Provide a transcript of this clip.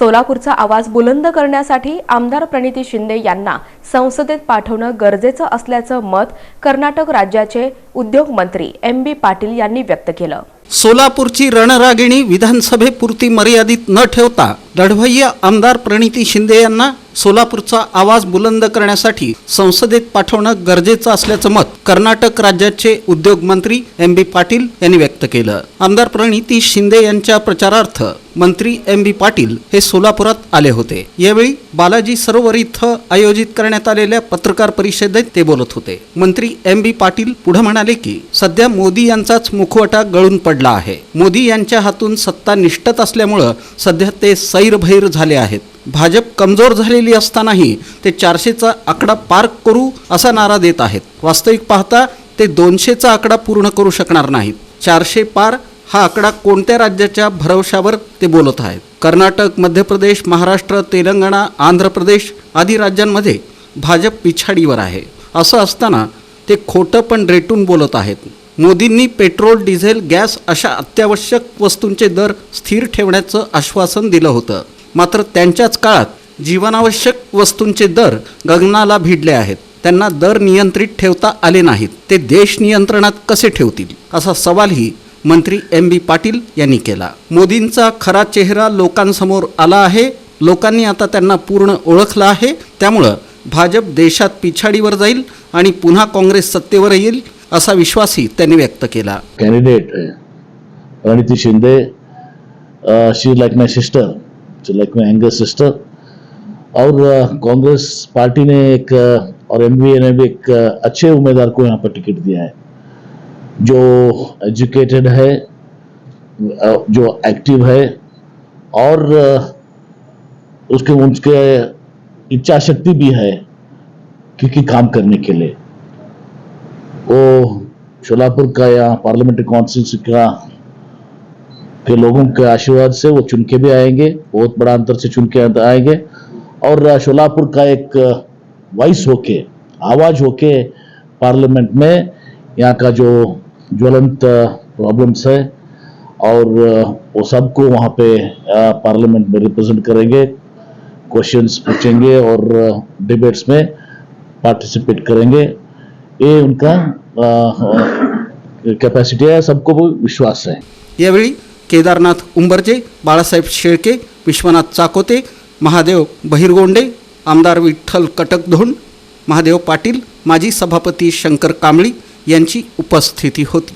सोलापूरचा आवाज बुलंद करण्यासाठी आमदार प्रणिती शिंदे यांना संसदेत पाठवणं गरजेचं असल्याचं मत कर्नाटक राज्याचे उद्योगमंत्री एम बी पाटील यांनी व्यक्त केलं. सोलापूरची रणरागिणी विधानसभेपुरती मर्यादित न ठेवता लढवय्या आमदार प्रणिती शिंदे यांना सोलापूरचा आवाज बुलंद करण्यासाठी संसदेत पाठवणं गरजेचं असल्याचं मत कर्नाटक राज्याचे उद्योग मंत्री एम बी पाटील यांनी व्यक्त केलं. आमदार प्रणिती शिंदे यांच्या प्रचारार्थ मंत्री एम बी पाटील हे सोलापुरात आले होते. यावेळी बालाजी सरोवर इथं आयोजित करण्यात आलेल्या पत्रकार परिषदेत ते बोलत होते. मंत्री एम बी पाटील पुढे म्हणाले की सध्या मोदी यांचाच मुखवटा गळून पडला आहे. मोदी यांच्या हातून सत्ता निष्ठत असल्यामुळं सध्या ते सैरभैर झाले आहेत. भाजप कमजोर झालेली असतानाही ते चारशेचा आकडा पार करू असा नारा देत आहेत. वास्तविक पाहता ते दोनशेचा आकडा पूर्ण करू शकणार नाहीत. चारशे पार हा आकडा कोणत्या राज्याच्या भरवशावर ते बोलत आहेत. कर्नाटक मध्य प्रदेश महाराष्ट्र तेलंगणा आंध्र प्रदेश आदी राज्यांमध्ये भाजप पिछाडीवर आहे. असं असताना ते खोटं पण रेटून बोलत आहेत. मोदींनी पेट्रोल डिझेल गॅस अशा अत्यावश्यक वस्तूंचे दर स्थिर ठेवण्याचं आश्वासन दिलं होतं. मात्र त्यांच्याच काळात जीवनावश्यक वस्तूंचे दर गगनाला भिडले आहेत. त्यांना दर नियंत्रित ठेवता आले नाहीत. ते देश नियंत्रणात कसे ठेवतील? असा सवालही मंत्री एम बी पाटील यांनी केला. मोदींचा खरा चेहरा लोकांसमोर आला आहे. लोकांनी आता त्यांना पूर्ण ओळखलं आहे. त्यामुळं भाजप देशात पिछाडीवर जाईल आणि पुन्हा काँग्रेस सत्तेवर येईल. असा विश्वासही त्यांनी व्यक्त केला. कैंडिडेट है Praniti Shinde she like my sister she like my younger sister और uh, कांग्रेस पार्टी ने एक uh, और एम ने भी एक uh, अच्छे उम्मीदवार को यहाँ पर टिकट दिया है जो एजुकेटेड है जो एक्टिव है और उसके उनके इच्छा शक्ति भी है क्योंकि काम करने के लिए। शोलापुर का या पार्लियामेंट्री कॉन्स्टिट्यूंसी का के लोगों के आशीर्वाद से वो चुन के भी आएँगे, बहुत बड़ा अंतर से चुन के आएँगे। और शोलापुर का एक वॉइस होके, आवाज़ होके पार्लियामेंट में यहाँ का जो ज्वलंत प्रॉब्लम्स है और वो सबको वहाँ पे पार्लियामेंट में रिप्रेजेंट करेंगे, क्वेश्चंस पूछेंगे और डिबेट्स में पार्टिसिपेट करेंगे। ये उनका कैपेसिटी है सबको वो विश्वास है. यावेळी केदारनाथ उंबरजे बाळासाहेब शेळके विश्वनाथ चाकोते महादेव बहिरगोंडे आमदार विठ्ठल कटकधोंड महादेव पाटील माजी सभापती शंकर कांबळी यांची उपस्थिती होती.